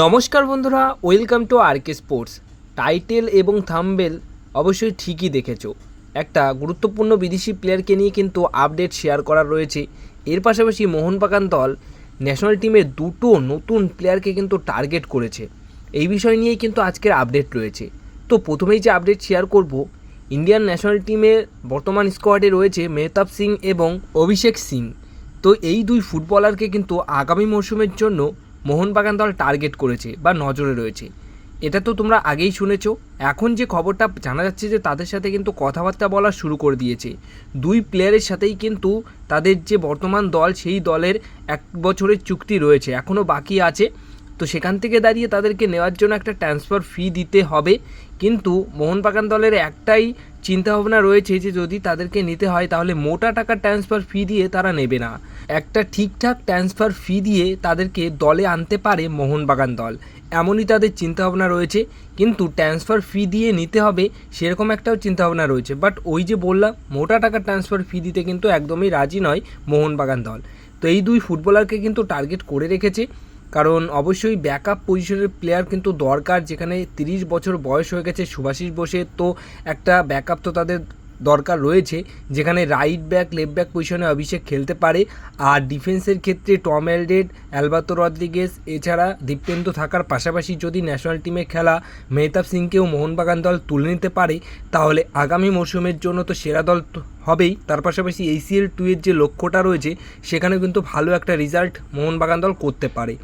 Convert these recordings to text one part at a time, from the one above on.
নমস্কার বন্ধুরা, welcome to RK sports. Title এবং থাম্বেল অবশ্যই ঠিকই দেখেছ। একটা গুরুত্বপূর্ণ বিদেশি প্লেয়ারকে নিয়ে কিন্তু আপডেট শেয়ার করার রয়েছে। এর পাশাপাশি মোহনবাগান দল ন্যাশনাল টিমের দুটো নতুন প্লেয়ারকে কিন্তু টার্গেট করেছে। এই বিষয় নিয়েই কিন্তু আজকের আপডেট রয়েছে। তো প্রথমেই যে আপডেট শেয়ার করব, ইন্ডিয়ান ন্যাশনাল টিমের বর্তমান স্কোয়াডে রয়েছে মেহতাব সিং এবং অভিষেক সিং। তো এই দুই ফুটবলারকে কিন্তু আগামী মরশুমের জন্য মোহনবাগান দল টার্গেট করেছে বা নজরে রয়েছে। এটা তো তোমরা আগেই শুনেছ। এখন যে খবরটা জানা যাচ্ছে যে তাদের সাথে কিন্তু কথাবার্তা বলা শুরু করে দিয়েছে। দুই প্লেয়ারের সাথেই কিন্তু তাদের যে বর্তমান দল, সেই দলের এক বছরের চুক্তি রয়েছে। এখনও বাকি আছে। তো সেখান থেকে দাঁড়িয়ে তাদেরকে নেওয়ার জন্য একটা ট্রান্সফার ফি দিতে হবে। কিন্তু মোহনবাগান দলের একটাই চিন্তাভাবনা রয়েছে যে যদি তাদেরকে নিতে হয় তাহলে মোটা টাকার ট্রান্সফার ফি দিয়ে তারা নেবে না। একটা ঠিকঠাক ট্রান্সফার ফি দিয়ে তাদেরকে দলে আনতে পারে মোহনবাগান দল। এমনই তাদের চিন্তাভাবনা রয়েছে। কিন্তু ট্রান্সফার ফি দিয়ে নিতে হবে সেরকম একটাও চিন্তাভাবনা রয়েছে। বাট ওই যে বললাম, মোটা টাকার ট্রান্সফার ফি দিতে কিন্তু একদমই রাজি নয় মোহনবাগান দল। তো এই দুই ফুটবলারকে কিন্তু টার্গেট করে রেখেছে। কারণ অবশ্যই ব্যাকআপ পজিশনের প্লেয়ার কিন্তু দরকার, যেখানে তিরিশ বছর বয়স হয়ে গেছে সুভাষিস বসে তো একটা ব্যাকআপ তো তাদের দরকার রয়েছে, যেখানে রাইট ব্যাক লেফট ব্যাক পজিশনে অভিষেক খেলতে পারে। আর ডিফেন্সের ক্ষেত্রে টম এলডেড অ্যালবাতো রদ্রিগেস এছাড়া দীপেন্দু থাকার পাশাপাশি যদি ন্যাশনাল টিমে খেলা মেহতাব সিংকেও মোহনবাগান দল তুলে নিতে পারে, তাহলে আগামী মরশুমের জন্য তো সেরা দল হবেই। তার পাশাপাশি এসিএল টু এর যে লক্ষ্যটা রয়েছে সেখানে কিন্তু ভালো একটা রেজাল্ট মোহনবাগান দল করতে পারে।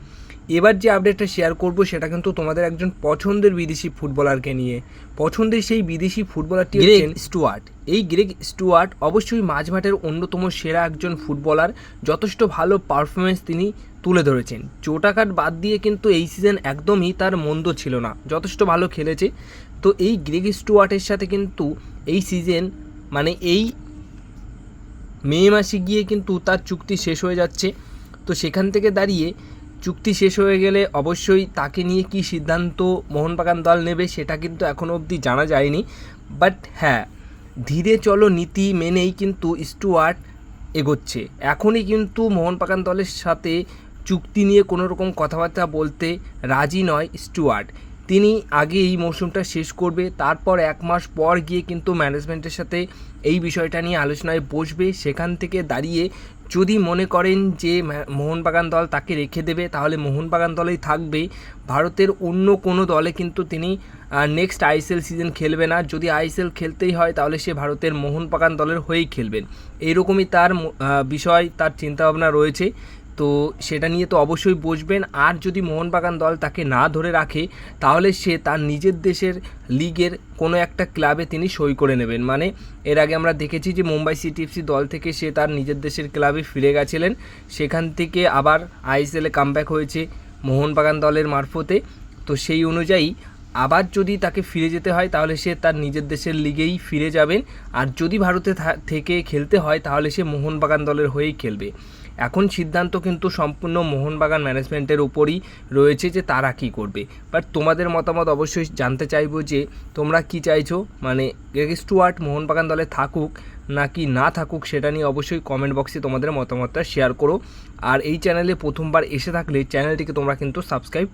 এবার যে আপডেটটা শেয়ার করব সেটা কিন্তু তোমাদের একজন পছন্দের বিদেশি ফুটবলারকে নিয়ে। পছন্দের সেই বিদেশি ফুটবলারটি গ্রেগ স্টুয়ার্ট এই গ্রেগ স্টুয়ার্ট অবশ্যই মাঝমাঠের অন্যতম সেরা একজন ফুটবলার যথেষ্ট ভালো পারফরমেন্স তিনি তুলে ধরেছেন। চোটাকাট বাদ দিয়ে কিন্তু এই সিজন একদমই তার মন্দ ছিল না যথেষ্ট ভালো খেলেছে। তো এই গ্রেগ স্টুয়ার্টের সাথে কিন্তু এই সিজন মানে এই মে মাসে গিয়ে কিন্তু তার চুক্তি শেষ হয়ে যাচ্ছে। তো সেখান থেকে দাঁড়িয়ে চুক্তি শেষ হয়ে গেলে অবশ্যই তাকে নিয়ে কি সিদ্ধান্ত মোহনবাগান দল নেবে সেটা কিন্তু এখনও অবধি জানা যায়নি। বাট হ্যাঁ ধীরে চলো নীতি মেনেই কিন্তু স্টুয়ার্ট এগোচ্ছে। এখনই কিন্তু মোহনবাগান দলের সাথে চুক্তি নিয়ে কোনো রকম কথাবার্তা বলতে রাজি নয় স্টুয়ার্ট। তিনি আগে এই মৌসুমটা শেষ করবে, তারপর এক মাস পর গিয়ে কিন্তু ম্যানেজমেন্টের সাথে এই বিষয়টা নিয়ে আলোচনায় বসবে, সেখান থেকে দাঁড়িয়ে যদি মনে করেন যে মোহনবাগান দল তাকে রেখে দেবে, তাহলে মোহনবাগান দলেই থাকবে ভারতের অন্য কোনো দলে কিন্তু তিনি নেক্সট আইএসএল সিজন খেলবে না। যদি আইএসএল খেলতেই হয়, তাহলে সে ভারতের মোহনবাগান দলের হয়েই খেলবেন। এইরকমই তার বিষয়, তার চিন্তাভাবনা রয়েছে। তো সেটা নিয়ে তো অবশ্যই বসবেন। আর যদি মোহনবাগান দল তাকে না ধরে রাখে, তাহলে সে তার নিজের দেশের লিগের কোনো একটা ক্লাবে তিনি সই করে নেবেন। মানে এর আগে আমরা দেখেছি যে মুম্বাই সিটি এফসি দল থেকে সে তার নিজের দেশের ক্লাবে ফিরে গেছিলেন। সেখান থেকে আবার আইএসএলে কামব্যাক হয়েছে মোহনবাগান দলের মারফতে। তো সেই অনুযায়ী আবার যদি তাকে ফিরে যেতে হয়, তাহলে সে তার নিজের দেশের লিগেই ফিরে যাবেন। আর যদি ভারতে থেকে খেলতে হয়, তাহলে সে মোহনবাগান দলের হয়েই খেলবে। এখন সিদ্ধান্ত কিন্তু সম্পূর্ণ মোহনবাগান ম্যানেজমেন্টের উপরই রয়েছে যে তারা কী করবে। বাট তোমাদের মতামত অবশ্যই জানতে চাইব যে, তোমরা কি চাইছো? মানে গ্রেগ স্টুয়ার্ট মোহনবাগান দলে থাকুক নাকি না থাকুক, সেটা নিয়ে অবশ্যই কমেন্ট বক্সে তোমাদের মতামতটা শেয়ার করো। আর এই চ্যানেলে প্রথমবার এসে থাকলে চ্যানেলটিকে তোমরা কিন্তু সাবস্ক্রাইব